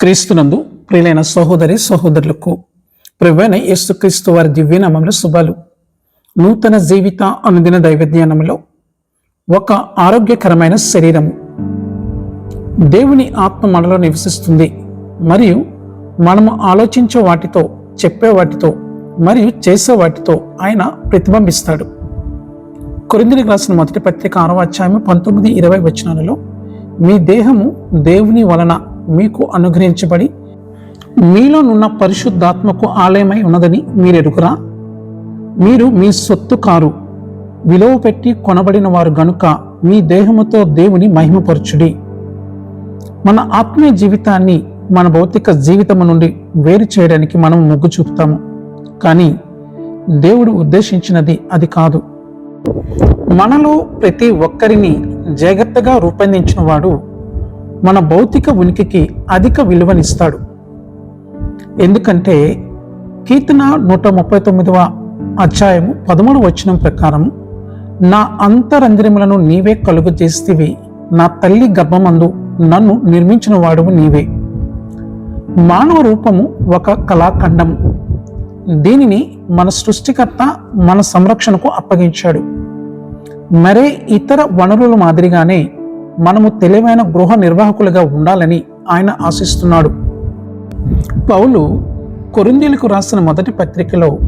క్రీస్తునందు ప్రియులైన సహోదరి సహోదరులకు ప్రభువైన యేసుక్రీస్తు వారి దివ్యనామంలో శుభాలు. నూతన జీవిత అనుదిన దైవజ్ఞానంలో ఒక ఆరోగ్యకరమైన శరీరము. దేవుని ఆత్మ మనలో నివసిస్తుంది. మరియు మనము ఆలోచించే వాటితో చెప్పే వాటితో మరియు చేసే వాటితో ఆయన ప్రతిబింబిస్తాడు. కొరిందికి రాసిన మొదటి పత్రిక ఆరవ అధ్యాయం పంతొమ్మిది ఇరవై వచనాలలో మీ దేహము దేవుని వలన మీకు అనుగ్రహించబడి మీలోనున్న పరిశుద్ధాత్మకు ఆలయమై ఉన్నదని మీరు ఎరుకురా మీరు మీ సొత్తు కారు విలువ పెట్టి కొనబడిన వారు గనుక మీ దేహముతో దేవుని మహిమపరచుడి. మన ఆత్మీయ జీవితాన్ని మన భౌతిక జీవితము నుండి వేరు చేయడానికి మనం మొగ్గు చూపుతాము. కానీ దేవుడు ఉద్దేశించినది అది కాదు. మనలో ప్రతి ఒక్కరిని జాగ్రత్తగా రూపొందించిన వాడు మన భౌతిక ఉనికికి అధిక విలువనిస్తాడు. ఎందుకంటే కీర్తన నూట ముప్పై తొమ్మిదవ అధ్యాయము పదమూడు వచనం ప్రకారం నా అంతరంధ్రములను నీవే కలుగు చేస్తేవి నా తల్లి గర్భమందు నన్ను నిర్మించిన వాడువు నీవే. మానవ రూపము ఒక కళాఖండము దీనిని మన సృష్టికర్త మన సంరక్షణకు అప్పగించాడు. మరే ఇతర వనరుల మాదిరిగానే మనము తెలివైన గృహ నిర్వాహకులుగా ఉండాలని ఆయన ఆశిస్తున్నాడు. పౌలు కొరిందీలకు రాసిన మొదటి పత్రికలో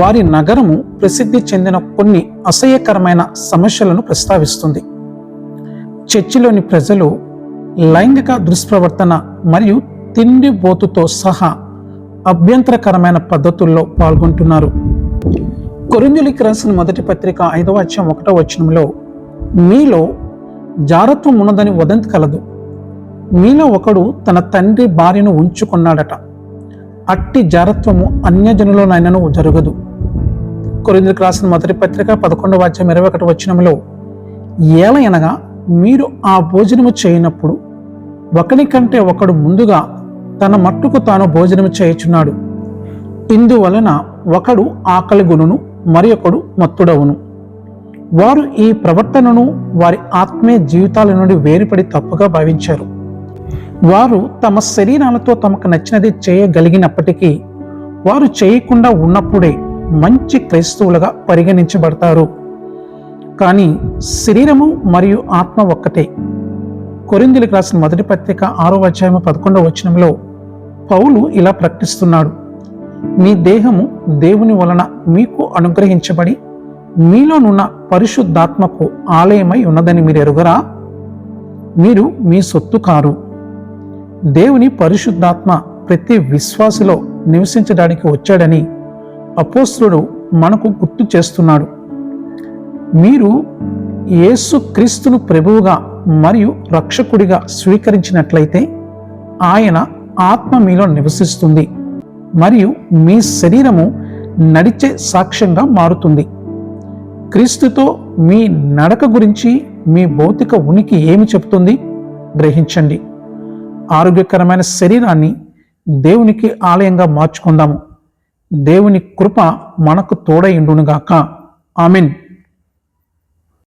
వారి నగరము ప్రసిద్ధి చెందిన కొన్ని అసహ్యకరమైన సమస్యలను ప్రస్తావిస్తుంది. చర్చిలోని ప్రజలు లైంగిక దుష్ప్రవర్తన మరియు తిండి బోతుతో సహా అభ్యంతరకరమైన పద్ధతుల్లో పాల్గొంటున్నారు. కొరిందులకి రాసిన మొదటి పత్రిక ఐదవ అధ్యాయం ఒకటో వచనంలో మీలో జారత్వం ఉన్నదని వదంతి కలదు. మీలో ఒకడు తన తండ్రి భార్యను ఉంచుకున్నాడట. అట్టి జారత్వము అన్యజనులోనైనను జరగదు. కొరిందులకు రాసిన మొదటి పత్రిక పదకొండవ వాచ్యం ఇరవై ఒకటి వచనంలో ఏలయనగా మీరు ఆ భోజనము చేయనప్పుడు ఒకని కంటే ఒకడు ముందుగా తన మట్టుకు తాను భోజనము చేయుచున్నాడు. ఇందువలన ఒకడు ఆకలి గుణును మరి ఒకడు మత్తుడవును. వారు ఈ ప్రవర్తనను వారి ఆత్మీయ జీవితాల నుండి వేరుపడి తప్పుగా భావించారు. వారు తమ శరీరాలతో తమకు నచ్చినది చేయగలిగినప్పటికీ వారు చేయకుండా ఉన్నప్పుడే మంచి క్రైస్తవులుగా పరిగణించబడతారు. కానీ శరీరము మరియు ఆత్మ ఒక్కటే. కొరిందులకు రాసిన మొదటి పత్రిక ఆరో అధ్యాయం పదకొండవ వచనంలో పౌలు ఇలా ప్రకటిస్తున్నాడు మీ దేహము దేవుని వలన మీకు అనుగ్రహించబడి మీలోనున్న పరిశుద్ధాత్మకు ఆలయమై ఉన్నదని మీరు ఎరుగరా? మీరు మీ సొత్తు కారు. దేవుని పరిశుద్ధాత్మ ప్రతి విశ్వాసులో నివసించడానికి వచ్చాడని అపోస్తుడు మనకు గుర్తు చేస్తున్నాడు. మీరు యేసు క్రీస్తును ప్రభువుగా మరియు రక్షకుడిగా స్వీకరించినట్లయితే ఆయన ఆత్మ మీలో నివసిస్తుంది మరియు మీ శరీరము నడిచే సాక్ష్యంగా మారుతుంది. క్రీస్తుతో మీ నడక గురించి మీ భౌతిక ఉనికి ఏమి చెప్తుంది? గ్రహించండి. ఆరోగ్యకరమైన శరీరాన్ని దేవునికి ఆలయంగా మార్చుకుందాము. దేవుని కృప మనకు తోడైండునుగాక ఆమెన్.